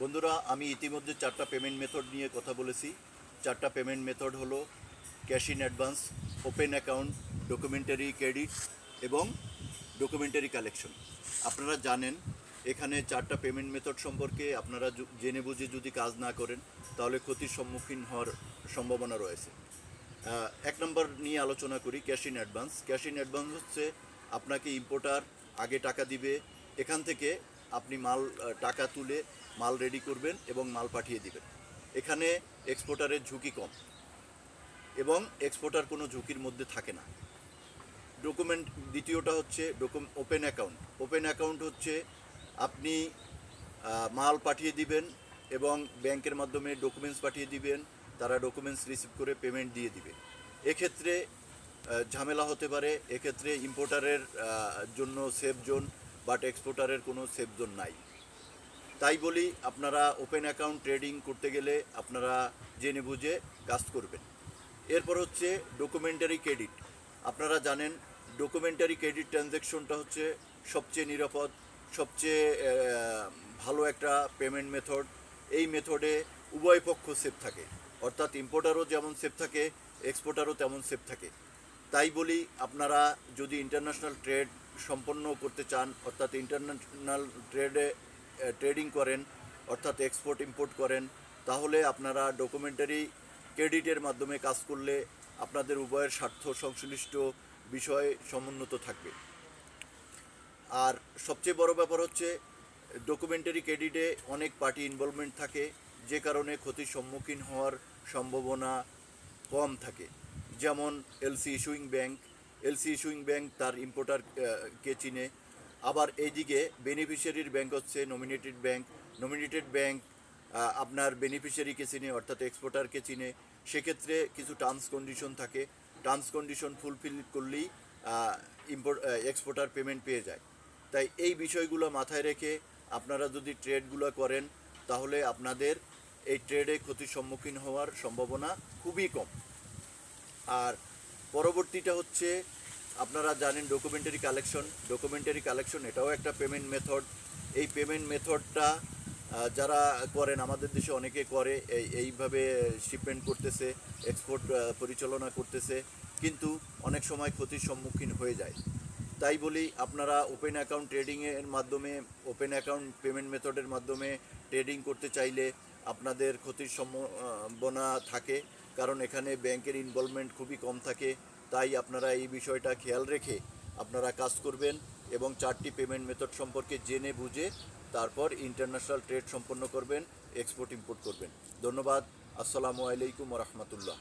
বন্ধুরা, আমি ইতিমধ্যে চারটা পেমেন্ট মেথড নিয়ে কথা বলেছি। চারটা পেমেন্ট মেথড হলো cash in advance open account documentary credit এবং ডকুমেন্টারি কালেকশন আপনারা জানেন, এখানে চারটা পেমেন্ট মেথড সম্পর্কে আপনারা জেনে বুঝে যদি কাজ না করেন, তাহলে ক্ষতির সম্মুখীন হওয়ার সম্ভাবনা রয়েছে। এক নম্বর নিয়ে আলোচনা করি cash in advance cash in advance হচ্ছে আপনাকে ইম্পোর্টার আগে টাকা দিবে, এখান থেকে আপনি মাল টাকা তুলে মাল রেডি করবেন এবং মাল পাঠিয়ে দিবেন। এখানে এক্সপোর্টারের ঝুঁকি কম এবং এক্সপোর্টার কোনো ঝুঁকির মধ্যে থাকে না। ডকুমেন্ট দ্বিতীয়টা হচ্ছে ডকুম ওপেন অ্যাকাউন্ট ওপেন অ্যাকাউন্ট হচ্ছে আপনি মাল পাঠিয়ে দিবেন এবং ব্যাংকের মাধ্যমে ডকুমেন্টস পাঠিয়ে দিবেন, তারা ডকুমেন্টস রিসিভ করে পেমেন্ট দিয়ে দিবে। এক্ষেত্রে ঝামেলা হতে পারে। এক্ষেত্রে ইম্পোর্টারের জন্য সেফ জোন বাট এক্সপোর্টারের কোনো সেফ জোন নাই। তাই বলি আপনারা ওপেন অ্যাকাউন্ট ট্রেডিং করতে গেলে আপনারা জেনে বুঝে কাজ করবেন। এরপর হচ্ছে ডকুমেন্টারি ক্রেডিট আপনারা জানেন ডকুমেন্টারি ক্রেডিট ট্রানজ্যাকশনটা হচ্ছে সবচেয়ে নিরাপদ, সবচেয়ে ভালো একটা পেমেন্ট মেথড এই মেথডে উভয় পক্ষ সেফ থাকে। অর্থাৎ ইম্পোর্টারও যেমন সেফ থাকে এক্সপোর্টারও তেমন সেফ থাকে। তাই বলি আপনারা যদি ইন্টারন্যাশনাল ট্রেড সম্পন্ন করতে চান, অর্থাৎ ইন্টারন্যাশনাল ট্রেডে ট্রেডিং করেন, অর্থাৎ এক্সপোর্ট ইম্পোর্ট করেন, তাহলে আপনারা ডকুমেন্টারি ক্রেডিটের মাধ্যমে কাজ করলে আপনাদের উভয়ের স্বার্থ সংশ্লিষ্ট বিষয় সমুন্নত থাকবে। আর সবচেয়ে বড় ব্যাপার হচ্ছে ডকুমেন্টারি ক্রেডিটে অনেক পার্টি ইনভলভমেন্ট থাকে, যে কারণে ক্ষতির সম্মুখীন হওয়ার সম্ভাবনা কম থাকে। যেমন LC issuing bank LC issuing bank তার ইম্পোর্টার কে চিনে। আবার এইদিকে বেনিফিশিয়ারির ব্যাংক হচ্ছে নমিনেটেড ব্যাংক নমিনেটেড ব্যাংক আপনার বেনিফিশিয়ারিকে চিনে, অর্থাৎ এক্সপোর্টারকে চিনে। সেক্ষেত্রে কিছু টার্মস কন্ডিশন থাকে। টার্মস কন্ডিশন ফুলফিল করলেই ইম্পোর্ট এক্সপোর্টার পেমেন্ট পেয়ে যায়। তাই এই বিষয়গুলো মাথায় রেখে আপনারা যদি ট্রেডগুলো করেন, তাহলে আপনাদের এই ট্রেডে ক্ষতির সম্মুখীন হওয়ার সম্ভাবনা খুবই কম। আর পরবর্তীটা হচ্ছে আপনারা জানেন ডকুমেন্টারি কালেকশন ডকুমেন্টারি কালেকশন এটাও একটা পেমেন্ট মেথড এই পেমেন্ট মেথডটা যারা করেন, আমাদের দেশে অনেকে করে, এই, এইভাবে শিপমেন্ট করতেছে এক্সপোর্ট পরিচালনা করতেছে, কিন্তু অনেক সময় ক্ষতির সম্মুখীন হয়ে যায়। তাই বলি, আপনারা ওপেন অ্যাকাউন্ট ট্রেডিংয়ের মাধ্যমে ওপেন অ্যাকাউন্ট পেমেন্ট মেথডের মাধ্যমে ট্রেডিং করতে চাইলে আপনাদের ক্ষতির সম্ভাবনা থাকে। কারণ এখানে ব্যাংকের ইনভলভমেন্ট খুবই কম থাকে। তাই আপনারা এই বিষয়টা খেয়াল রেখে আপনারা কাজ করবেন এবং চারটি পেমেন্ট মেথড সম্পর্কে জেনে বুঝে তারপর ইন্টারন্যাশনাল ট্রেড সম্পন্ন করবেন এক্সপোর্ট ইম্পোর্ট করবেন। ধন্যবাদ। আসসালামু আলাইকুম রহমতুল্লাহ।